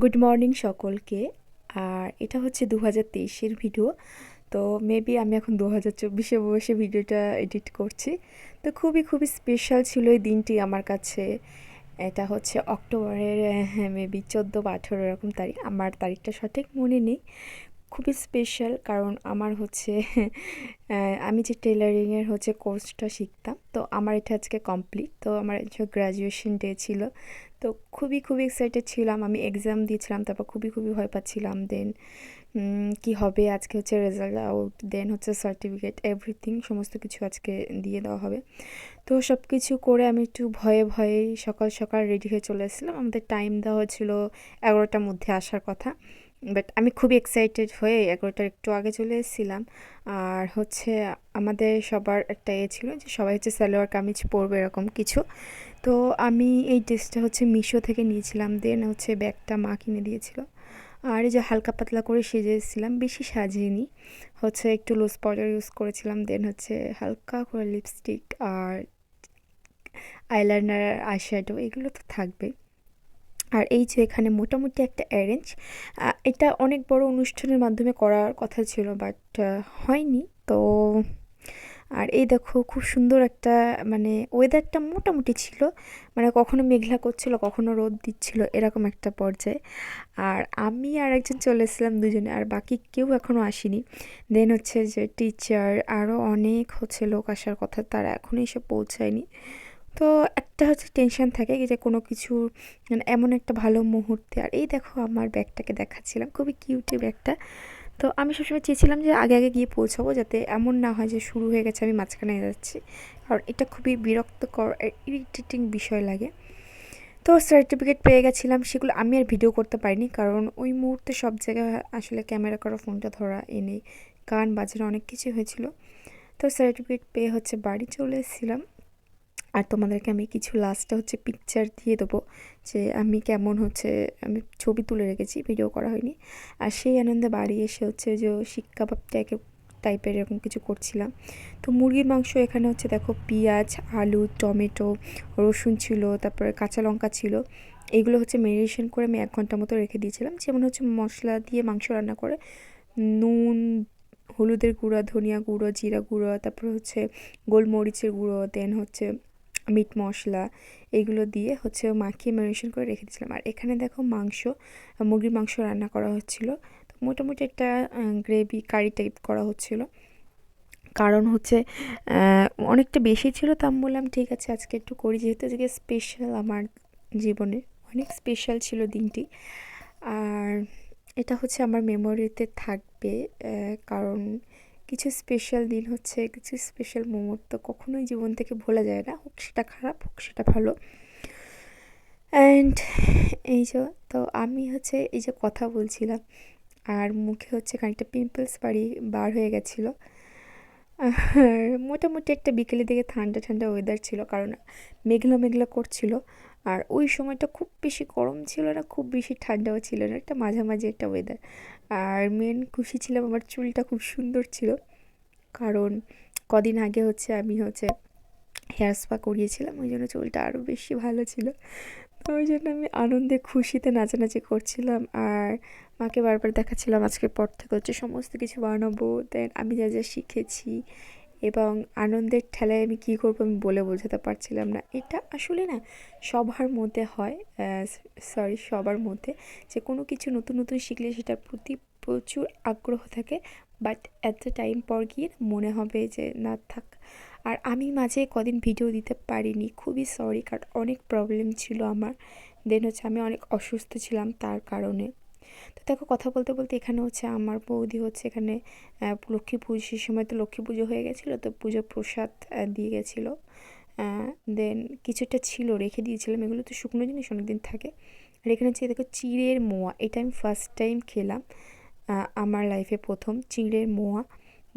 Good morning সকলকে। আর এটা হচ্ছে দু হাজার তেইশের ভিডিও তো মেবি আমি এখন দু হাজার চব্বিশে বসে ভিডিওটা এডিট করছি। তো খুবই খুবই স্পেশাল ছিল এই দিনটি আমার কাছে। এটা হচ্ছে অক্টোবরের মেবি চোদ্দ বা আঠেরো এরকম তারিখ। আমার তারিখটা সঠিক মনে নেই। খুবই স্পেশাল কারণ আমার হচ্ছে আমি যে টেলারিংয়ের হচ্ছে কোর্সটা শিখতাম, তো আমার এটা আজকে কমপ্লিট তো আমার গ্র্যাজুয়েশন ডে ছিল, তো খুবই খুবই এক্সাইটেড ছিলাম, আমি এক্সাম দিয়েছিলাম, তারপর খুবই খুবই ভয় পাচ্ছিলাম দেন কি হবে, আজকে হচ্ছে রেজাল্ট আউট দেন হচ্ছে সার্টিফিকেট এভরিথিং সমস্ত কিছু আজকে দিয়ে দেওয়া হবে, তো সব কিছু করে আমি একটু ভয়ে ভয়ে সকাল সকাল রেডি হয়ে চলে এসেছিলাম, আমাদের টাইম দেওয়া হয়েছিল এগারোটার মধ্যে আসার কথা বাট আমি খুবই এক্সাইটেড হয়ে এগারোটার একটু আগে চলে এসেছিলাম। আর হচ্ছে আমাদের সবার একটা এ ছিল যে সবাই হচ্ছে সালোয়ার কামিজ পরবে এরকম কিছু। তো আমি এই ড্রেসটা হচ্ছে মিশো থেকে নিয়েছিলাম দেন হচ্ছে ব্যাগটা মা কিনে দিয়েছিল। আর এই যে হালকা পাতলা করে সেজে এসেছিলাম, বেশি সাজিয়ে হচ্ছে একটু লুজ পাউডার ইউজ করেছিলাম দেন হচ্ছে হালকা করে লিপস্টিক আর আইলাইনার আইশ্যাডো এগুলো তো থাকবেই। আর এই যে এখানে মোটামুটি একটা অ্যারেঞ্জ এটা অনেক বড় অনুষ্ঠানের মাধ্যমে করার কথা ছিল বাট হয়নি। তো, আর এই দেখো খুব সুন্দর একটা মানে ওয়েদারটা মোটামুটি ছিল মানে কখনো মেঘলা করছিল, কখনো রোদ দিচ্ছিল, এরকম একটা পর্যায়ে। আর আমি আর একজন চলে এসেছিলাম দুজনে, আর বাকি কেউ এখনও আসেনি। দেন হচ্ছে যে টিচার আরও অনেক হচ্ছে লোক আসার কথা, তারা এখনও এসে পৌঁছায়নি। তো একটা হচ্ছে টেনশন থাকে যে কোনো কিছু মানে এমন একটা ভালো মুহূর্তে। আর এই দেখো আমার ব্যাগটাকে দেখাচ্ছিলাম, খুবই কিউটি ব্যাগটা। তো আমি সবসময় চেয়েছিলাম যে আগে আগে গিয়ে পৌঁছাবো যাতে এমন না হয় যে শুরু হয়ে গেছে, আমি মাঝখানে যাচ্ছি। কারণ এটা খুবই বিরক্তকর ইরিটেটিং বিষয় লাগে। তো সার্টিফিকেট পেয়ে গেছিলাম, সেগুলো আমি আর ভিডিও করতে পারিনি। কারণ ওই মুহূর্তে সব জায়গায় আসলে ক্যামেরা করা ফোনটা ধরা এনে গান বাজানো অনেক কিছু হয়েছিল। তো সার্টিফিকেট পেয়ে হচ্ছে বাড়ি চলে এসেছিলাম। আর তোমাদেরকে আমি কিছু লাস্টে হচ্ছে পিকচার দিয়ে দেবো যে আমি কেমন হচ্ছে, আমি ছবি তুলে রেখেছি ভিডিও করা হয়নি। আর সেই আনন্দে বাড়ি এসে হচ্ছে যে শিক কাবাব টাইপের টাইপের এরকম কিছু করছিলাম। তো মুরগির মাংস এখানে হচ্ছে দেখো পেঁয়াজ, আলু, টমেটো, রসুন ছিল, তারপরে কাঁচা লঙ্কা ছিল। এগুলো হচ্ছে মেরিনেশন করে আমি এক ঘণ্টা মতো রেখে দিয়েছিলাম। যেমন হচ্ছে মশলা দিয়ে মাংস রান্না করে, নুন, হলুদের গুঁড়ো, ধনিয়া গুঁড়ো, জিরা গুঁড়ো, তারপরে হচ্ছে গোলমরিচের গুঁড়ো দেন হচ্ছে মিট মশলা এগুলো দিয়ে হচ্ছে মাখিয়ে ম্যারিনেশন করে রেখে দিয়েছিলাম আর এখানে দেখো মাংস, মুরগির মাংস রান্না করা হচ্ছিল। তো মোটামুটি একটা গ্রেভি কারি টাইপ করা হচ্ছিল। কারণ হচ্ছে অনেকটা বেশি ছিল তা আমি বললাম, ঠিক আছে, আজকে একটু করি। যেহেতু আজকে স্পেশাল আমার জীবনে অনেক স্পেশাল ছিল দিনটি। আর এটা হচ্ছে আমার মেমোরিতে থাকবে কারণ কিছু স্পেশাল দিন হচ্ছে, কিছু স্পেশাল মুহূর্ত কখনোই জীবন থেকে ভোলা যায় না, হোক সেটা খারাপ, হোক সেটা ভালো। অ্যান্ড এই যে, তো আমি হচ্ছে এই যে কথা বলছিলাম, আর মুখে হচ্ছে খানিকটা পিম্পলস বাড়ি, বার হয়ে গেছিল। আর মোটামুটি একটা বিকেলের দিকে ঠান্ডা ঠান্ডা ওয়েদার ছিল, কারণ মেঘলা মেঘলা করছিল। আর ওই সময়টা খুব বেশি গরম ছিল না, খুব বেশি ঠান্ডাও ছিল না, একটা মাঝামাঝি একটা ওয়েদার আর মেন খুশি ছিলাম, আমার চুলটা খুব সুন্দর ছিল। কারণ কদিন আগে হচ্ছে আমি হচ্ছে হেয়ার স্পা করিয়েছিলাম, ওই জন্য চুলটা আরও বেশি ভালো ছিল। তো ওই জন্য আমি আনন্দে খুশিতে নাচানাচি করছিলাম আর মাকে বারবার দেখাচ্ছিলাম আজকের পর থেকে হচ্ছে সমস্ত কিছু বানাবো দেন আমি যা যা শিখেছি এবং আনন্দের ঠেলায় আমি কী করব আমি বলে বোঝাতে পারছিলাম না। এটা আসলে না সবার মধ্যে হয় সরি সবার মধ্যে। যে কোনো কিছু নতুন নতুন শিখলে সেটার প্রতি প্রচুর আগ্রহ থাকে বাট এত টাইম পর গিয়ে মনে হবে যে না থাক। আর আমি মাঝে কদিন ভিডিও দিতে পারিনি, খুবই সরি কারণ অনেক প্রবলেম ছিল আমার। দেন হচ্ছে আমি অনেক অসুস্থ ছিলাম তার কারণে। তো দেখো কথা বলতে বলতে এখানে হচ্ছে আমার বৌদি হচ্ছে এখানে লক্ষ্মী পুজোর সময় তো লক্ষ্মী পুজো হয়ে গেছিল তো পুজো প্রসাদ দিয়ে গেছিল। দেন কিছুটা ছিল, রেখে দিয়েছিলাম। এগুলো তো শুকনো জিনিস, অনেকদিন থাকে। আর এখানে হচ্ছে দেখো চিড়ের মোয়া, এটা আমি ফার্স্ট টাইম খেলাম আমার লাইফে প্রথম। চিড়ের মোয়া,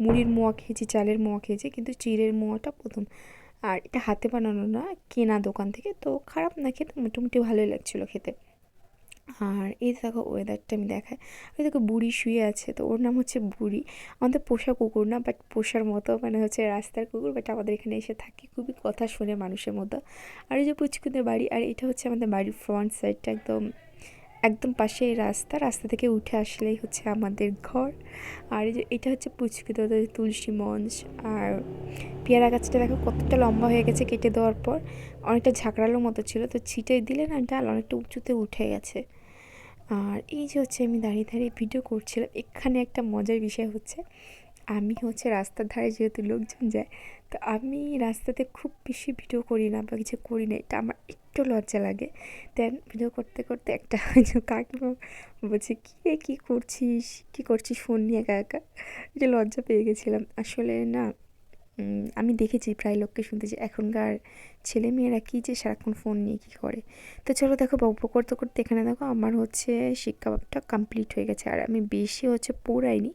মুড়ির মোয়া খেয়েছি, চালের মোয়া খেয়েছি, কিন্তু চিড়ের মোয়াটা প্রথম। আর এটা হাতে বানানো না, কেনা দোকান থেকে, তো খারাপ না খেতে, মোটামুটি ভালোই লাগছিল খেতে। আর এই দেখো ওয়েদারটা আমি দেখাই। ওই দেখো বুড়ি শুয়ে আছে, তো ওর নাম হচ্ছে বুড়ি। আমাদের পোষা কুকুর না বাট পোষার মতো মানে হচ্ছে রাস্তার কুকুর বাট আমাদের এখানে এসে থাকি। খুবই কথা শুনে মানুষের মতো। আর এই যে পুচকুদের বাড়ি, আর এটা হচ্ছে আমাদের বাড়ির ফ্রন্ট সাইডটা একদম একদম পাশে রাস্তা। রাস্তা থেকে উঠে আসলেই হচ্ছে আমাদের ঘর। আর এই যে এটা হচ্ছে পুচকিত তুলসী মঞ্চ। আর পেয়ারা গাছটা দেখো কতটা লম্বা হয়ে গেছে কেটে দেওয়ার পর। অনেকটা ঝাঁকড়ালো মতো ছিল, তো ছিটে দিলে না ডাল অনেকটা উঁচুতে উঠে গেছে। আর এই যে হচ্ছে আমি দাঁড়িয়ে দাঁড়িয়ে ভিডিও করছিলাম, এখানে একটা মজার বিষয় হচ্ছে, আমি হচ্ছে রাস্তার ধারে যেহেতু লোকজন যায়, তো আমি রাস্তাতে খুব বেশি ভিডিও করি না বা কিছু করি না, এটা আমার একটু লজ্জা লাগে। দেন ভিডিও করতে করতে একটা কাকিমা বলছে, কী রে, কী করছিস? কী করছিস? ফোন নিয়ে একা একা? যে লজ্জা পেয়ে গেছিলাম। আসলে না আমি দেখেছি প্রায় লোককে শুনতেছি এখনকার ছেলে মেয়েরা কী যে সারাক্ষণ ফোন নিয়ে কী করে। তো চলো দেখো গল্প করতে করতে এখানে দেখো আমার হচ্ছে শিক্ষাটা কমপ্লিট হয়ে গেছে। আর আমি বেশি হচ্ছে পোড়াইনি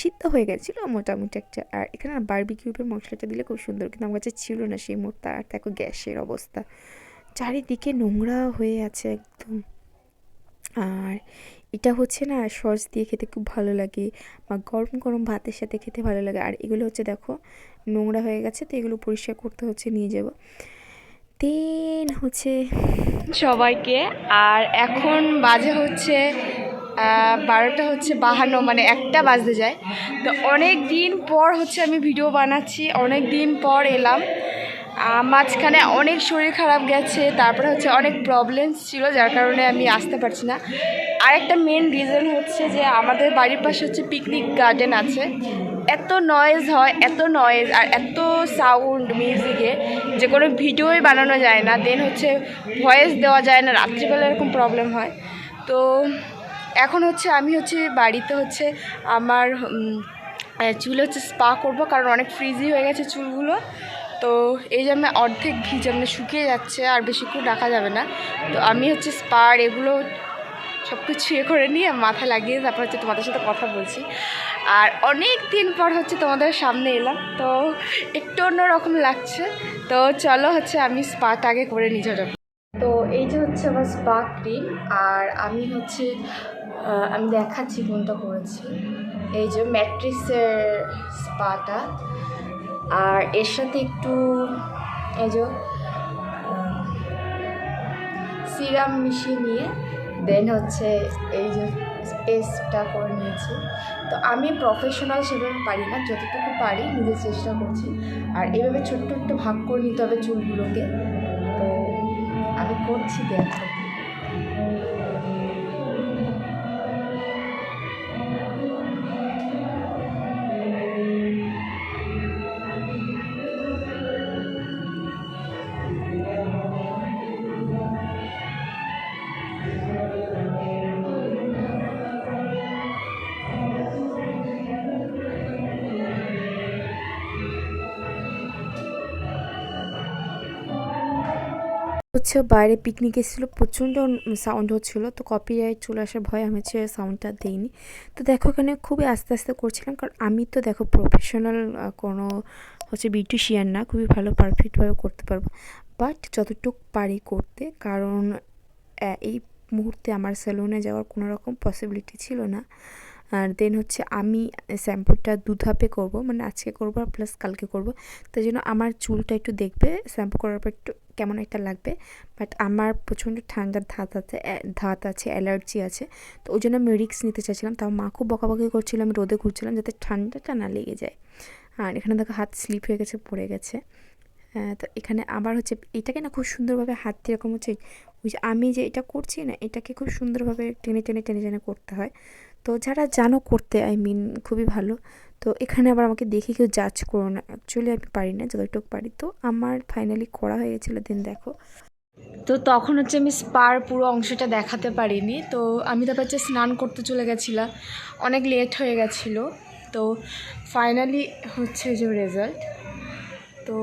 সিদ্ধ হয়ে গেছিল মোটামুটি একটা। আর এখানে না বারবিকিউবের মশলাটা দিলে খুব সুন্দর, কিন্তু আমার কাছে ছিল না সেই মুহূর্তে। আর দেখো গ্যাসের অবস্থা, চারিদিকে নোংরা হয়ে আছে একদম। আর এটা হচ্ছে না সস দিয়ে খেতে খুব ভালো লাগে বা গরম গরম ভাতের সাথে খেতে ভালো লাগে। আর এগুলো হচ্ছে দেখো, নোংরা হয়ে গেছে তো এগুলো পরিষ্কার করতে হচ্ছে, নিয়ে যাব। দেন হচ্ছে সবাইকে, আর এখন বাজে হচ্ছে বারোটা হচ্ছে বাহান্ন মানে একটা বাজতে যায়। তো অনেক দিন পর হচ্ছে আমি ভিডিও বানাচ্ছি, অনেক দিন পর এলাম। মাঝখানে অনেক শরীর খারাপ গেছে, তারপরে হচ্ছে অনেক প্রবলেমস ছিল, যার কারণে আমি আসতে পারছি না। আর একটা মেন রিজন হচ্ছে যে আমাদের বাড়ির পাশে হচ্ছে পিকনিক গার্ডেন আছে। এত নয়েজ হয়, এত নয়েজ আর এত সাউন্ড মিউজিকে যে কোনো ভিডিওই বানানো যায় না। দেন হচ্ছে ভয়েস দেওয়া যায় না, রাত্রিবেলা এরকম প্রবলেম হয়। তো এখন হচ্ছে আমি হচ্ছে বাড়িতে হচ্ছে আমার চুল হচ্ছে স্পা করব, কারণ অনেক ফ্রিজি হয়ে গেছে চুলগুলো। তো এই জন্য অর্ধেক ভিজে মানে শুকিয়ে যাচ্ছে, আর বেশিক্ষণ রাখা যাবে না। তো আমি হচ্ছে স্পার, এগুলো সব কিছু ইয়ে করে নিয়ে মাথা লাগিয়ে তারপর হচ্ছে তোমাদের সাথে কথা বলছি। আর অনেক দিন পর হচ্ছে তোমাদের সামনে এলাম, তো একটু অন্যরকম লাগছে। তো চলো হচ্ছে আমি স্পাটা আগে করে নিজে যাব। তো এই যে হচ্ছে আমার স্পা ক্রিম, আর আমি হচ্ছে আমি দেখাচ্ছি কোনটা করেছি এই যে ম্যাট্রিক্সের স্পাটা। আর এর সাথে একটু, এই যে, সিরাম মিশিয়ে নিয়ে দেন হচ্ছে এই যে পেস্টটা করে নিয়েছি। তো আমি প্রফেশনাল সেভাবে পারি না, যতটুকু পারি নিজের চেষ্টা করছি। আর এভাবে ছোট্ট একটু ভাগ করে নিতে হবে চুলগুলোকে। তো আমি করছি দেখো। হচ্ছে বাইরে পিকনিক এসেছিল, প্রচণ্ড সাউন্ড হচ্ছিল, তো কপিরাইট চলে আসার ভয় আমি হচ্ছে সাউন্ডটা দিইনি। তো দেখো এখানে খুবই আস্তে আস্তে করছিলাম, কারণ আমি তো দেখো প্রফেশনাল কোনো হচ্ছে বিউটিশিয়ান না, খুবই ভালো পারফেক্টভাবে করতে পারব। বাট যতটুক পারি করতে, কারণ এই মুহূর্তে আমার স্যালুনে যাওয়ার কোনো রকম পসিবিলিটি ছিল না। আর দেন হচ্ছে আমি শ্যাম্পুটা দু ধাপে করব মানে আজকে করব আর প্লাস কালকে করব। তাই জন্য আমার চুলটা একটু দেখবে, শ্যাম্পু করার পর একটু কেমন একটা লাগবে। বাট আমার প্রচণ্ড ঠান্ডার ধাত আছে ধাত আছে অ্যালার্জি আছে। তো ওই জন্য আমি রিক্স নিতে চাইছিলাম, তাও মা খুব বকাবকি করছিল, আমি রোদে ঘুরছিলাম যাতে ঠান্ডাটা না লেগে যায়। আর এখানে দেখো হাত স্লিপ হয়ে গেছে, পড়ে গেছে। তো এখানে আবার হচ্ছে এটাকে না খুব সুন্দরভাবে হাত এরকম হচ্ছে, ওই যে আমি যে এটা করছি না, এটাকে খুব সুন্দরভাবে টেনে টেনে টেনে টেনে করতে হয়। তো যারা জানো করতে আই মিন খুবই ভালো। তো এখানে আবার আমাকে দেখে কেউ জাজ করো না। অ্যাকচুয়ালি আমি পারি না, যতটুকু পারি। তো আমার ফাইনালি করা হয়ে গেছিল দিন দেখো। তো তখন হচ্ছে আমি স্পার পুরো অংশটা দেখাতে পারিনি। তো আমি তারপর হচ্ছে স্নান করতে চলে গেছিলাম। অনেক লেট হয়ে গেছিল। তো ফাইনালি হচ্ছে যে রেজাল্ট তো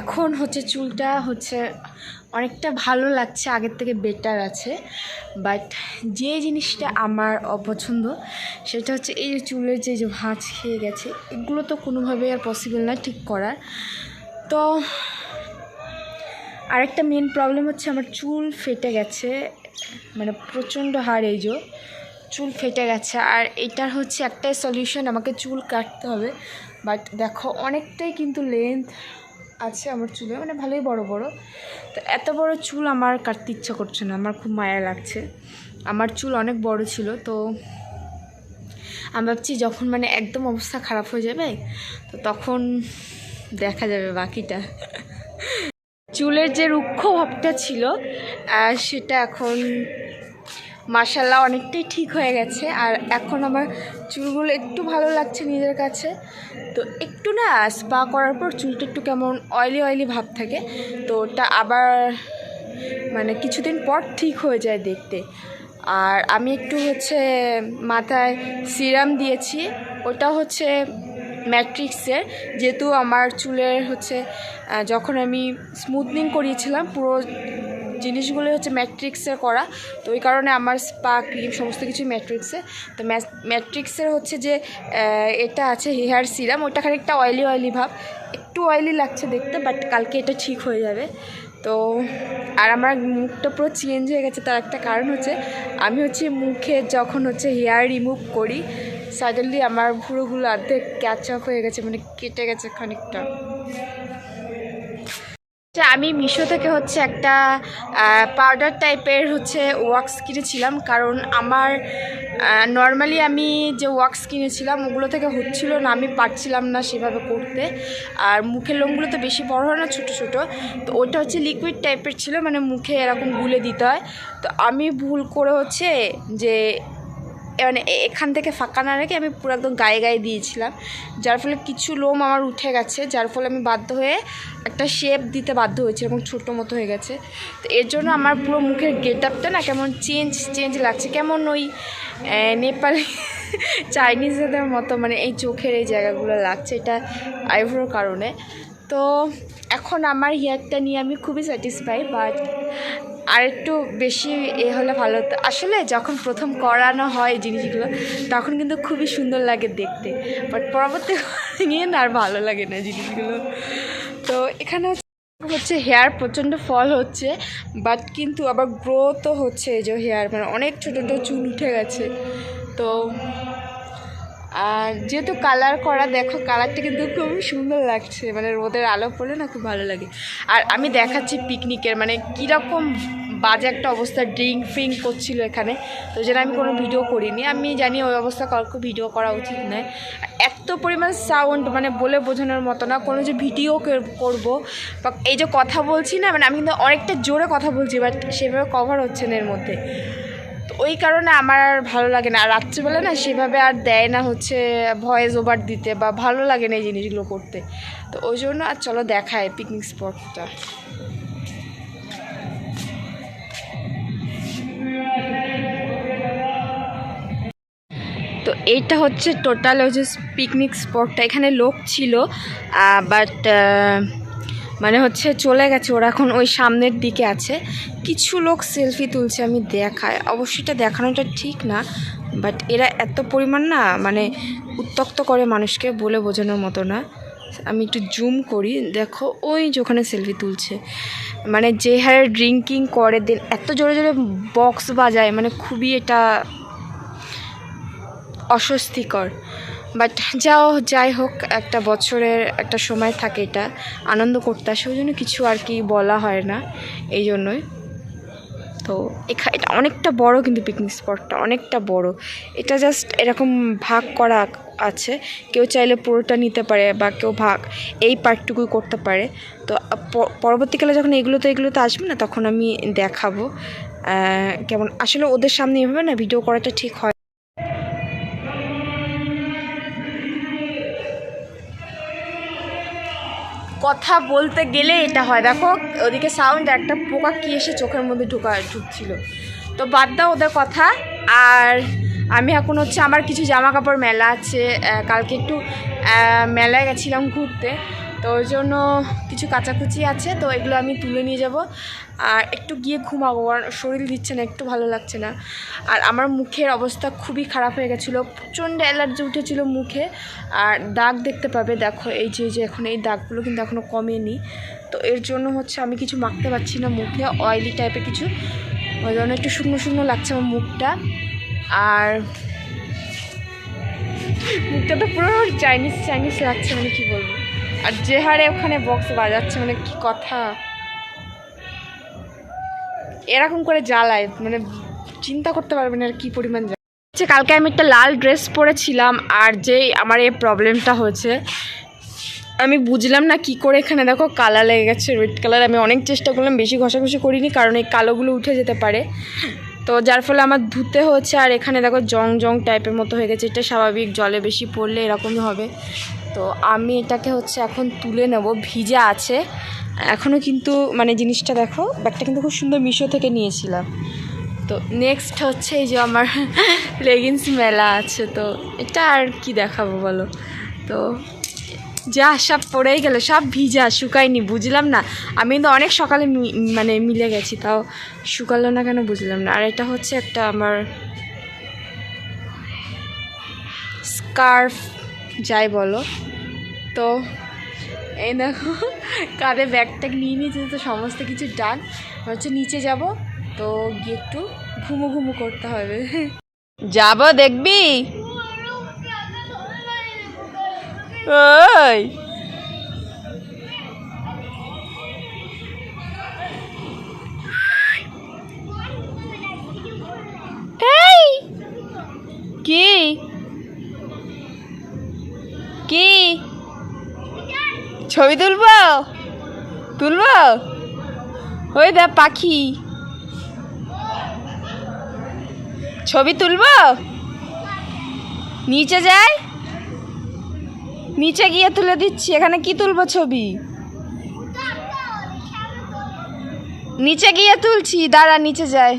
এখন হচ্ছে চুলটা হচ্ছে অনেকটা ভালো লাগছে, আগের থেকে বেটার আছে। বাট যে জিনিসটা আমার অপছন্দ, সেটা হচ্ছে এই যে চুলের যে ভাঁজ খেয়ে গেছে, এগুলো তো কোনোভাবে আর পসিবল না ঠিক করার। তো আরেকটা মেন প্রবলেম হচ্ছে আমার চুল ফেটে গেছে মানে প্রচণ্ড হার এই যে চুল ফেটে গেছে, আর এটার হচ্ছে একটাই সলিউশন আমাকে চুল কাটতে হবে। বাট দেখো, অনেকটাই কিন্তু লেন্থ আছে আমার চুলে মানে ভালোই বড় বড়। তো এত বড় চুল আমার কাটতে ইচ্ছা করছে না, আমার খুব মায়া লাগছে। আমার চুল অনেক বড় ছিল, তো আমি ভাবছি যখন মানে একদম অবস্থা খারাপ হয়ে যাবে, তো তখন দেখা যাবে বাকিটা। চুলের যে রুক্ষ ভাবটা ছিল সেটা এখন মাসাল্লাহ অনেকটাই ঠিক হয়ে গেছে। আর এখন আমার চুলগুলো একটু ভালো লাগছে নিজের কাছে। তো একটু না স্পা করার পর চুলটা একটু কেমন অয়েলি অয়েলি ভাব থাকে। তো ওটা আবার মানে কিছুদিন পর ঠিক হয়ে যায় দেখতে। আর আমি একটু হচ্ছে মাথায় সিরাম দিয়েছি। ওটা হচ্ছে ম্যাট্রিক্সের যেহেতু আমার চুলের হচ্ছে যখন আমি স্মুথনিং করিয়েছিলাম পুরো জিনিসগুলো হচ্ছে ম্যাট্রিক্সের করা। তো ওই কারণে আমার স্পা ক্রিম সমস্ত কিছু ম্যাট্রিক্সে। তো ম্যাট্রিক্সের হচ্ছে যে এটা আছে হেয়ার সিরাম ওটা খানিকটা অয়েলি অয়েলি ভাব। একটু অয়েলি লাগছে দেখতে বাট কালকে এটা ঠিক হয়ে যাবে। তো, আর আমার মুখটা পুরো চেঞ্জ হয়ে গেছে, তার একটা কারণ হচ্ছে, আমি হচ্ছে মুখে যখন হচ্ছে হেয়ার রিমুভ করি সাডেনলি আমার ভুরোগুলো অর্ধেক ক্যাচ হয়ে গেছে মানে কেটে গেছে খানিকটা। আচ্ছা, আমি মিশো থেকে হচ্ছে একটা পাউডার টাইপের হচ্ছে ওয়াক্স কিনেছিলাম। কারণ আমার নর্মালি আমি যে ওয়াক্স কিনেছিলাম ওগুলো থেকে হচ্ছিল না আমি পারছিলাম না সেভাবে করতে। আর মুখের লোমগুলো তো বেশি বড় হয় না ছোটো ছোটো। তো ওটা হচ্ছে লিকুইড টাইপের ছিল মানে মুখে এরকম গুলে দিতে হয়। তো আমি ভুল করে হচ্ছে যে মানে এখান থেকে ফাঁকা না রেখে আমি পুরো একদম গায়ে গায়ে দিয়েছিলাম। যার ফলে কিছু লোম আমার উঠে গেছে, যার ফলে আমি বাধ্য হয়ে একটা শেপ দিতে বাধ্য হয়েছি এবং ছোটো মতো হয়ে গেছে। তো এর জন্য আমার পুরো মুখের গেট আপটা না কেমন চেঞ্জ চেঞ্জ লাগছে। কেমন ওই নেপালি চাইনিজদের মতো মানে এই চোখের এই জায়গাগুলো লাগছে, এটা আইভ্রোর কারণে। তো এখন আমার হেয়ারটা নিয়ে আমি খুবই স্যাটিসফাই বাট আর একটু বেশি এ হলে ভালো হতো। আসলে যখন প্রথম করানো হয় জিনিসগুলো, তখন কিন্তু খুবই সুন্দর লাগে দেখতে। বাট পরবর্তী নিয়ে না আর ভালো লাগে না জিনিসগুলো। তো এখানে হচ্ছে হেয়ার প্রচণ্ড ফল হচ্ছে বাট কিন্তু আবার গ্রোথও হচ্ছে যে হেয়ার। মানে অনেক ছোটো ছোটো চুল উঠে গেছে। তো আর যেহেতু কালার করা, দেখো কালারটা কিন্তু খুব সুন্দর লাগছে। মানে রোদের আলো পড়লে না খুব ভালো লাগে। আর আমি দেখাচ্ছি পিকনিকের মানে কীরকম বাজে একটা অবস্থা ড্রিঙ্ক ফ্রিঙ্ক করছিল এখানে। তো যেটা আমি কোনো ভিডিও করিনি। আমি জানি ওই অবস্থা কাউকে ভিডিও করা উচিত নয়। এত পরিমাণ সাউন্ড মানে বলে বোঝানোর মতো না। কোনো যে ভিডিও করব। বা এই যে কথা বলছি না মানে আমি কিন্তু অনেকটা জোরে কথা বলছি বাট সেভাবে কভার হচ্ছে না এর মধ্যে। ওই কারণে আমার আর ভালো লাগে না। আর রাত্রিবেলা না সেভাবে আর দেয় না হচ্ছে ভয়েস ওভার দিতে বা ভালো লাগে না এই জিনিসগুলো করতে। তো ওই জন্য আর চলো দেখায় পিকনিক স্পটটা তো এইটা হচ্ছে টোটাল হচ্ছে পিকনিক স্পটটা এখানে লোক ছিল বাট মানে হচ্ছে চলে গেছে, ওরা এখন ওই সামনের দিকে আছে। কিছু লোক সেলফি তুলছে আমি দেখায় অবশ্যই এটা দেখানোটা ঠিক না বাট এরা এত পরিমাণ না মানে উত্তক্ত করে মানুষকে বলে বোঝানোর মতো না। আমি একটু জুম করি, দেখো ওই যে ওখানে সেলফি তুলছে। মানে যে হারে ড্রিঙ্কিং করে দেন এত জোরে জোরে বক্স বাজায় মানে খুবই এটা অস্বস্তিকর। বাট যাও, যাই হোক, একটা বছরের একটা সময় থাকে এটা, আনন্দ করতে আসে ওই জন্য কিছু আর কি বলা হয় না, এই জন্যই। তো এখা, এটা অনেকটা বড় কিন্তু পিকনিক স্পটটা অনেকটা বড়। এটা জাস্ট এরকম ভাগ করা আছে, কেউ চাইলে পুরোটা নিতে পারে বা কেউ ভাগ, এই পার্টটুকুই করতে পারে। তো পরবর্তীকালে যখন এগুলোতে এগুলোতে আসবে না, তখন আমি দেখাবো কেমন, আসলে ওদের সামনে এভাবে না ভিডিও করাটা ঠিক হয় কথা বলতে গেলে এটা হয়। দেখো, ওদিকে সাউন্ড একটা পোকা কি এসে চোখের মধ্যে ঢুকা, ঢুকছিল। তো বাদ দাও ওদের কথা। আর আমি এখন হচ্ছে আমার কিছু জামা কাপড় মেলা আছে। কালকে একটু মেলায় গেছিলাম ঘুরতে। তো ওই জন্য কিছু কাচাকুচি আছে, তো এগুলো আমি তুলে নিয়ে যাব। আর একটু গিয়ে ঘুমাবো আর শরীর দিচ্ছে না, একটু ভালো লাগছে না। আর আমার মুখের অবস্থা খুবই খারাপ হয়ে গেছিল, প্রচণ্ড অ্যালার্জি উঠেছিল মুখে। আর দাগ দেখতে পাবে, দেখো এই যে যে এখন এই দাগগুলো কিন্তু এখনও কমেনি। তো এর জন্য হচ্ছে আমি কিছু মাখতে পারছি না মুখে অয়েলি টাইপের কিছু। ওই জন্য একটু শুকনো শুকনো লাগছে আমার মুখটা। আর মুখটা তো পুরো চাইনিজ চাইনিজ লাগছে মানে কী বলব? আর যে হারে ওখানে বক্স বাজাচ্ছে মানে কি কথা? এরকম করে জ্বালায় মানে চিন্তা করতে পারবেন আর কি পরিমাণ। হচ্ছে কালকে আমি একটা লাল ড্রেস পরেছিলাম আর যেই আমার এই প্রবলেমটা হয়েছে, আমি বুঝলাম না কি করে এখানে দেখো কালা লেগে গেছে রেড কালার আমি অনেক চেষ্টা করলাম, বেশি ঘষাঘষি করিনি, কারণ এই কালোগুলো উঠে যেতে পারে। তো যার ফলে আমার ধুতে হচ্ছে আর এখানে দেখো জং জং টাইপের মতো হয়ে গেছে, এটা স্বাভাবিক, জলে বেশি পড়লে এরকমই হবে। তো আমি এটাকে হচ্ছে এখন তুলে নেব, ভিজা আছে। এখনও কিন্তু মানে জিনিসটা দেখো, ব্যাগটা কিন্তু খুব সুন্দর মিশো থেকে নিয়েছিলাম। তো নেক্সট হচ্ছে এই যে আমার লেগিংস মেলা আছে, তো এটা আর কি দেখাবো বলো? তো যা সব পড়েই গেল, সব ভিজা, শুকায়নি, বুঝলাম না। আমি কিন্তু অনেক সকালে মানে মিলে গেছি, তাও শুকালো না কেন বুঝলাম না। আর এটা হচ্ছে একটা আমার স্কার্ফ যাই বলো। তো, এই দেখো, কাঁধে ব্যাগটা নিয়ে নিয়েছে তো সমস্ত কিছু ডান হচ্ছে নিচে যাব। তো গিয়ে একটু ঘুমো ঘুমো করতে হবে। যাব দেখবি? ওই। কি? ছবি তুলবো? তুলবো? ওই দা পাখি। ছবি তুলব? নিচে যাই। নিচে গিয়ে তুলে দিচ্ছি। এখানে কি তুলবো ছবি? নিচে গিয়ে তুলছি। দাঁড়া, নিচে যায়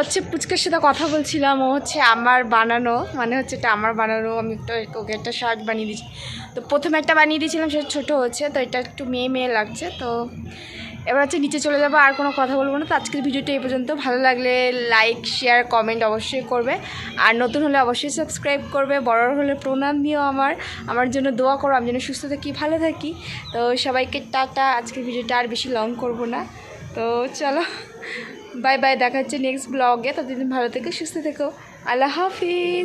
হচ্ছে পুচকের সাথে কথা বলছিলাম, ও হচ্ছে আমার বানানো মানে হচ্ছে এটা আমার বানানো, আমি একটা ওকে একটা শার্ট বানিয়ে দিয়েছি। তো প্রথমে একটা বানিয়ে দিয়েছিলাম, সেটা ছোটো হচ্ছে, তো এটা একটু মেয়ে মেয়ে লাগছে, তো এবার হচ্ছে নিচে চলে যাব, আর কোনো কথা বলব না। তো আজকের ভিডিওটা এই পর্যন্ত, ভালো লাগলে লাইক শেয়ার কমেন্ট অবশ্যই করবে, আর নতুন হলে অবশ্যই সাবস্ক্রাইব করবে, বড় হলে প্রণাম দিও আমার আমার জন্য দোয়া করো, আমি যেন সুস্থ থাকি, ভালো থাকি। তো সবাইকে টাটা, আজকের ভিডিওটা আর বেশি লং করব না। তো চলো বাই বাই দেখা হচ্ছে নেক্সট ব্লগে ততদিন ভালো থেকে সুস্থ থেকো। আল্লাহ হাফিজ।